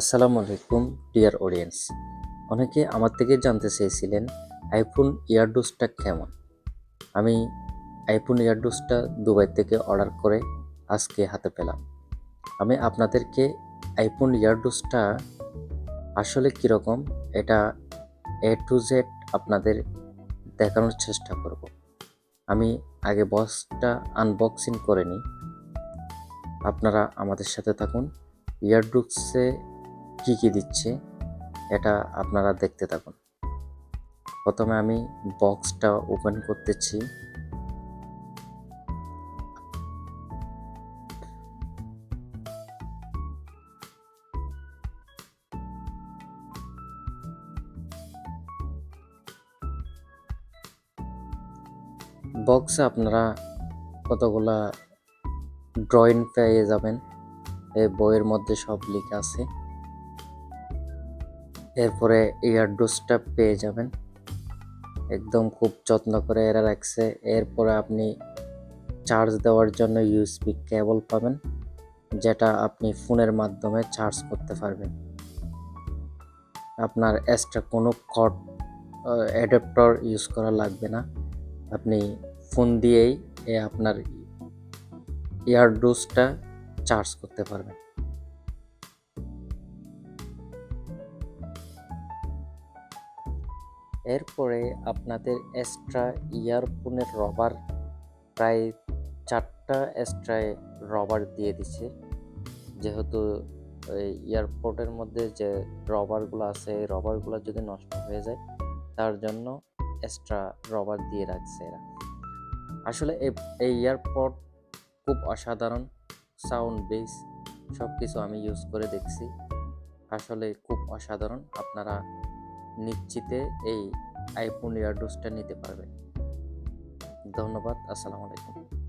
আসসালামু আলাইকুম, dear audience. অনেকে আমার থেকে জানতে চেয়েছিলেন, আইফোন ইয়ারডোসটা কেমন? আমি আইফোন ইয়ারডোসটা দুবাই থেকে অর্ডার করে আজকে হাতে পেলাম। আমি আপনাদেরকে আইফোন ইয়ারডোসটা আসলে কীরকম, এটা এ টু জেড আপনাদের দেখানোর চেষ্টা করব। আমি আগে বক্সটা আনবক্সিং করে নিই। আপনারা আমাদের সাথে থাকুন। ইয়ারডুক্সে কি কি দিচ্ছে, এটা আপনারা দেখতে থাকুন। প্রথমে আমি বক্সটা ওপেন করতেছি। বক্সে আপনারা কতগুলা ড্রয়িং পেয়ে যাবেন, এই বইয়ের মধ্যে সব লেখা আছে। এরপরে ইয়ারডোসটা পেয়ে যাবেন। একদম খুব যত্ন করে এরা রাখছে। এরপরে আপনি চার্জ দেওয়ার জন্য ইউএসবি কেবল পাবেন, যেটা আপনি ফোনের মাধ্যমে চার্জ করতে পারবেন। আপনার এক্সট্রা কোনো কট অ্যাডাপ্টর ইউজ করা লাগবে না। আপনি ফোন দিয়েই এ আপনার ইয়ারডোসটা চার্জ করতে পারবেন। এরপরে আপনাদের এক্সট্রা ইয়ারফোনের রবার প্রায় চারটা এক্সট্রা রবার দিয়ে দিছে। যেহেতু এয়ারপোর্টের মধ্যে যে রবারগুলো আছে, এই রবারগুলো যদি নষ্ট হয়ে যায়, তার জন্য এক্সট্রা রবার দিয়ে রাখছে এরা। আসলে এই এয়ারপোর্ট খুব অসাধারণ সাউন্ড বেস সব কিছু আমি ইউজ করে দেখছি। আসলে খুব অসাধারণ, আপনারা নিশ্চিতে এই আইফোন এয়ারডোসটা নিতে পারবেন। ধন্যবাদ আসসালামু আলাইকুম।